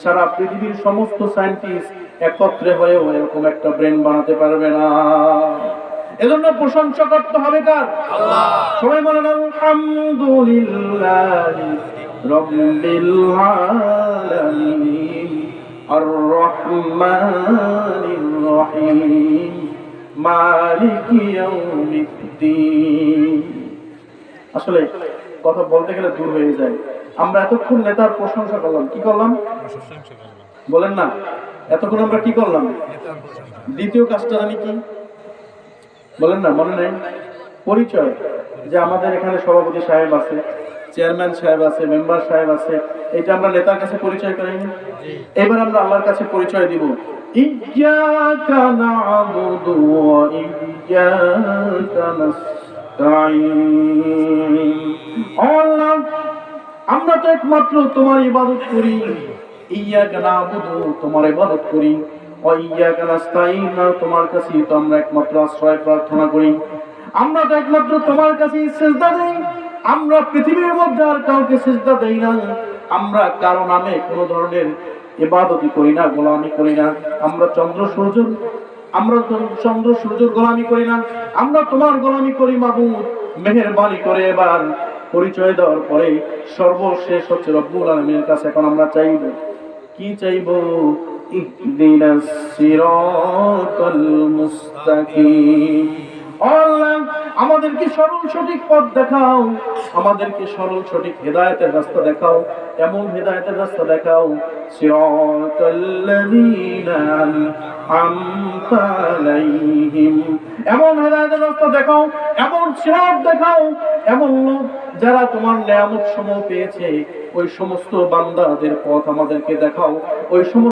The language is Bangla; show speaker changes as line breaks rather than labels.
সারা পৃথিবীর সমস্ত সায়েন্টিস্ট একত্রে হয়েও এরকম একটা ব্রেন বানাতে পারবে না। এজন্য প্রশংসা করতে হবে কার? সবাই বলেন আলহামদুলিল্লাহ রব্বিল আলামিন আর রহমানির রহিম মালিকি ইয়াউমিদ্দিন। আসলে কথা বলতে গেলে দূর হয়ে যায়। আমরা এতক্ষণ নেতার প্রশংসা করলাম। কি করলাম? বলেন না। এতক্ষণ আমরা কি করলাম? দ্বিতীয় কাজটা জানি কি? বলেন না, মনে নেই? পরিচয়, যে আমাদের এখানে সভাপতি সাহেব আছে, চেয়ারম্যান সাহেব আছে, মেম্বার সাহেব আছে, এটা আমরা নেতার কাছে পরিচয় করিনি এবার আমরা আল্লাহর কাছে পরিচয় দিব। ইয়্যাকা নাস্তাঈন। আল্লাহ আমরা তো একমাত্র তোমার ইবাদত করি। ইয়াকা নাবুদু, তোমার ইবাদত করি। ওয়া ইয়াকা তোমার কাছেই তো আমরা একমাত্র আশ্রয় প্রার্থনা করি। আমরা তো একমাত্র তোমার কাছেই সিজদা দেই। আমরা পৃথিবীর মধ্যে আর কাউকে সিজদা দেই না। আমরা কারও নামে কোনো ধরনের ইবাদতই করি না, গোলামি করি না। আমরা চন্দ্র সূর্য আমরা চন্দ্র সূর্যের গোলামি করি না। আমরা তোমার গোলামি করি মাবুদ। মেহেরবানি করে এবার পরিচয় দেওয়ার পরে সর্বশেষ হচ্ছে রব্বুল আলমীর কাছে, এখন আমরা চাইব, কি চাইব? সিরাতাল মুস্তাকিম। আল্লাহ আমাদেরকে সরল সঠিক পথ দেখাও, আমাদেরকে সরল সঠিক হেদায়েতের রাস্তা দেখাও এমন হেদায়তের রাস্তা দেখাও? এমন হেদায়তের রাস্তা দেখাও, এমন সিরাত দেখাও, এমন লোক যারা তোমার নিয়ামত সমূহ পেয়েছে, ওই সমস্ত বান্দাদের পথ আমাদেরকে দেখাও, ওই সমস্ত